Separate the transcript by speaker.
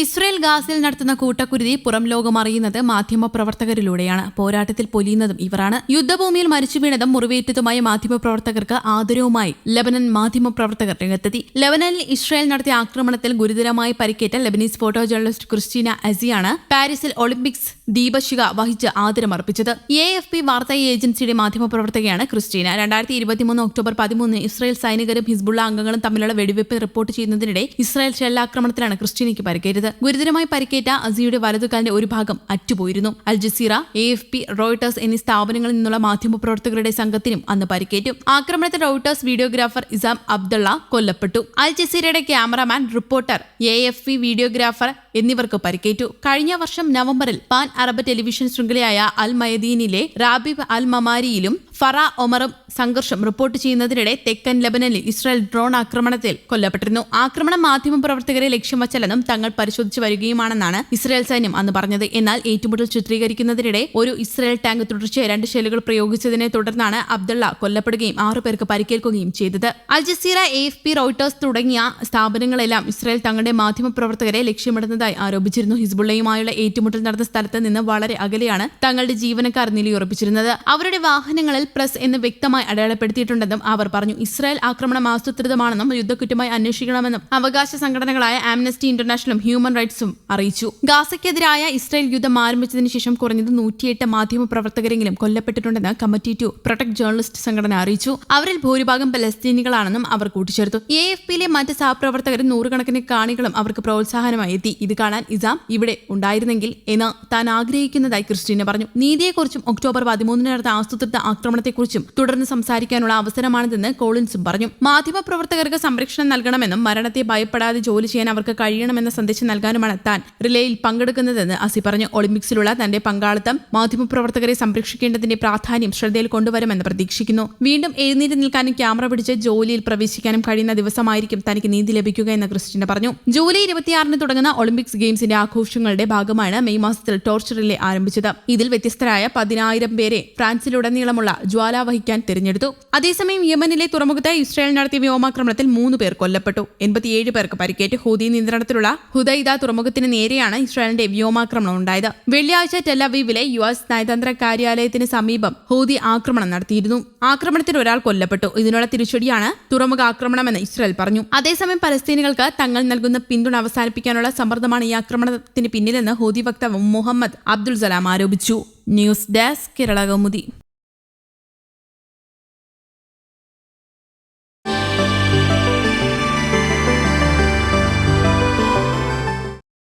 Speaker 1: Israel ഗാസിൽ നടത്തുന്ന കൂട്ടക്കുരുതി പുറം ലോകം അറിയുന്നത് മാധ്യമപ്രവർത്തകരിലൂടെയാണ്. പോരാട്ടത്തിൽ പൊലിയുന്നതും ഇവരാണ്. യുദ്ധഭൂമിയിൽ മരിച്ചു വീണതും മുറിവേറ്റതുമായ മാധ്യമപ്രവർത്തകർക്ക് ആദരവുമായി ലബനൻ മാധ്യമപ്രവർത്തകർ രംഗത്തെത്തി. ലബനനിൽ ഇസ്രയേൽ നടത്തിയ ആക്രമണത്തിൽ ഗുരുതരമായി പരിക്കേറ്റ ലബനീസ് ഫോട്ടോ ജേർണലിസ്റ്റ് ക്രിസ്റ്റീന അസിയാണ് പാരീസിൽ ഒളിമ്പിക്സ് ദീപശിക വഹിച്ച് ആദരമർപ്പിച്ചത്. എ എഫ് പി വാർത്താ ഏജൻസിയുടെ മാധ്യമപ്രവർത്തകയാണ് ക്രിസ്റ്റീന. രണ്ടായിരത്തി ഇരുപത്തിമൂന്ന് ഒക്ടോബർ പതിമൂന്നിന് ഇസ്രയേൽ സൈനികരും ഹിസ്ബുള്ള അംഗങ്ങളും തമ്മിലുള്ള വെടിവെപ്പ് റിപ്പോർട്ട് ചെയ്യുന്നതിനിടെ ഇസ്രായേൽ ഷെല്ലാക്രമണത്തിലാണ് ക്രിസ്റ്റീനയ്ക്ക് പരിക്കേറ്റത്. ഗുരുതരമായി പരിക്കേറ്റ അസിയുടെ വലതുകാലിന്റെ ഒരു ഭാഗം അറ്റുപോയിരുന്നു. Al Jazeera A F P Reuters എന്നീ സ്ഥാപനങ്ങളിൽ നിന്നുള്ള മാധ്യമപ്രവർത്തകരുടെ സംഘത്തിനും അന്ന് പരിക്കേറ്റു. ആക്രമണത്തിൽ റോയിട്ടേഴ്സ് വീഡിയോഗ്രാഫർ ഇസാം അബ്ദുള്ള കൊല്ലപ്പെട്ടു. Al ജസീറയുടെ cameraman reporter A F P videographer എന്നിവർക്ക് പരിക്കേറ്റു. കഴിഞ്ഞ വർഷം നവംബറിൽ പാൻ അറബ് ടെലിവിഷൻ ശൃംഖലയായ അൽ മയദീനിലെ റാബിബ് അൽ മമാരിയിലും ഫറ ഒമറും സംഘർഷം റിപ്പോർട്ട് ചെയ്യുന്നതിനിടെ തെക്കൻ ലബനനിൽ ഇസ്രായേൽ ഡ്രോൺ ആക്രമണത്തിൽ കൊല്ലപ്പെട്ടിരുന്നു. ആക്രമണം മാധ്യമ പ്രവർത്തകരെ ലക്ഷ്യം വച്ചല്ലെന്നും തങ്ങൾ പരിശോധിച്ചു വരികയുമാണെന്നാണ് ഇസ്രായേൽ സൈന്യം അന്ന് പറഞ്ഞത്. എന്നാൽ ഏറ്റുമുട്ടൽ ചിത്രീകരിക്കുന്നതിനിടെ ഒരു ഇസ്രായേൽ ടാങ്ക് തുടർച്ചയായി രണ്ട് ഷെല്ലുകൾ പ്രയോഗിച്ചതിനെ തുടർന്നാണ് അബ്ദുള്ള കൊല്ലപ്പെടുകയും ആറു പേർക്ക് പരിക്കേൽക്കുകയും ചെയ്തത്. Al Jazeera A F P Reuters തുടങ്ങിയ സ്ഥാപനങ്ങളെല്ലാം ഇസ്രായേൽ തങ്ങളുടെ മാധ്യമ പ്രവർത്തകരെ ലക്ഷ്യമിടുന്നതായി ആരോപിച്ചിരുന്നു. ഹിസ്ബുള്ളയുമായുള്ള ഏറ്റുമുട്ടൽ നടന്ന സ്ഥലത്ത് നിന്ന് വളരെ അകലെയാണ് തങ്ങളുടെ ജീവനക്കാർ നിലയുറപ്പിച്ചിരുന്നത്. അവരുടെ വാഹനങ്ങളിൽ പ്രസ് എന്ന് വ്യക്തമായി അടയാളപ്പെടുത്തിയിട്ടുണ്ടെന്നും അവർ പറഞ്ഞു. ഇസ്രായേൽ ആക്രമണം ആസൂത്രിതമാണെന്നും യുദ്ധക്കുറ്റമായി അന്വേഷിക്കണമെന്നും അവകാശ സംഘടനകളായ ആംനസ്റ്റി ഇന്റർനാഷണലും ഹ്യൂമൻ റൈറ്റ്സും അറിയിച്ചു. ഗാസയ്ക്കെതിരായ ഇസ്രായേൽ യുദ്ധം ആരംഭിച്ചതിന് ശേഷം കുറഞ്ഞത് നൂറ്റിയെട്ട് മാധ്യമ പ്രവർത്തകരെങ്കിലും കൊല്ലപ്പെട്ടിട്ടുണ്ടെന്ന് കമ്മിറ്റി ടു പ്രൊട്ടക്ട് ജേർണലിസ്റ്റ് സംഘടന അറിയിച്ചു. അവരിൽ ഭൂരിഭാഗം പലസ്തീനികളാണെന്നും അവർ കൂട്ടിച്ചേർത്തു. എ എഫ് പിയിലെ മറ്റ് സഹപ്രവർത്തകരും നൂറുകണക്കിന് കാണികളും അവർക്ക് പ്രോത്സാഹനമായി എത്തി. ഇത് കാണാൻ ഇസാം ഇവിടെ ഉണ്ടായിരുന്നെങ്കിൽ എന്ന് താൻ ആഗ്രഹിക്കുന്നതായി ക്രിസ്റ്റീന പറഞ്ഞു. നീതിയെക്കുറിച്ചും ഒക്ടോബർ പതിമൂന്നിന് നടന്ന ആസൂത്രിത ആക്രമണത്തെക്കുറിച്ചും തുടർന്ന് സംസാരിക്കാനുള്ള അവസരമാണിതെന്ന് കോളിൻസും പറഞ്ഞു. മാധ്യമപ്രവർത്തകർക്ക് സംരക്ഷണം നൽകണമെന്നും മരണത്തെ ഭയപ്പെടാതെ ജോലി ചെയ്യാൻ അവർക്ക് കഴിയണമെന്ന സന്ദേശം നൽകാനുമാണ് താൻ റിലേയിൽ പങ്കെടുക്കുന്നതെന്ന് അസി പറഞ്ഞു. ഒളിമ്പിക്സിലുള്ള തന്റെ പങ്കാളിത്തം മാധ്യമപ്രവർത്തകരെ സംരക്ഷിക്കേണ്ടതിന്റെ പ്രാധാന്യം ശ്രദ്ധയിൽ കൊണ്ടുവരുമെന്ന് പ്രതീക്ഷിക്കുന്നു. വീണ്ടും എഴുന്നേറ്റ് നിൽക്കാനും ക്യാമറ പിടിച്ച് ജോലിയിൽ പ്രവേശിക്കാനും കഴിയുന്ന ദിവസമായിരിക്കും തനിക്ക് നീതി ലഭിക്കുക എന്ന് ക്രിസ്റ്റീന പറഞ്ഞു. ജൂലൈ ഇരുപത്തിയാറിന് തുടങ്ങുന്ന ഒളിമ്പിക്സ് ഗെയിംസിന്റെ ആഘോഷങ്ങളുടെ ഭാഗമാണ് മെയ് മാസത്തിൽ ടോർച്ച് റിലേ ആരംഭിച്ചത്. ഇതിൽ വ്യത്യസ്തരായ പതിനായിരം പേരെ ഫ്രാൻസിലുടനീളമുള്ള ജ്വാല വഹിക്കാൻ തിരഞ്ഞെടുത്തു. അതേസമയം യമനിലെ തുറമുഖത്ത് ഇസ്രായേൽ നടത്തിയ വ്യോമാക്രമണത്തിൽ മൂന്ന് പേർ കൊല്ലപ്പെട്ടു. എൺപത്തിയേഴ് പേർക്ക് പരിക്കേറ്റ് ഹൂതി നിയന്ത്രണത്തിലുള്ള ഹുദൈദ തുറമുഖത്തിന് നേരെയാണ് ഇസ്രായേലിന്റെ വ്യോമാക്രമണം ഉണ്ടായത്. വെള്ളിയാഴ്ച ടെലവീവിലെ യു എസ് നയതന്ത്ര കാര്യാലയത്തിന് സമീപം ഹൂതി ആക്രമണം നടത്തിയിരുന്നു. ആക്രമണത്തിൽ ഒരാൾ കൊല്ലപ്പെട്ടു. ഇതിനുള്ള തിരിച്ചടിയാണ് തുറമുഖ ആക്രമണമെന്ന് ഇസ്രായേൽ പറഞ്ഞു. അതേസമയം പലസ്തീനികൾക്ക് തങ്ങൾ നൽകുന്ന പിന്തുണ അവസാനിപ്പിക്കാനുള്ള സമ്മർദ്ദമാണ് ഈ ആക്രമണത്തിന് പിന്നിലെന്ന് ഹൂതി വക്താവ് മുഹമ്മദ് അബ്ദുൾ സലാം ആരോപിച്ചു. News desk Kerala Kaumudi.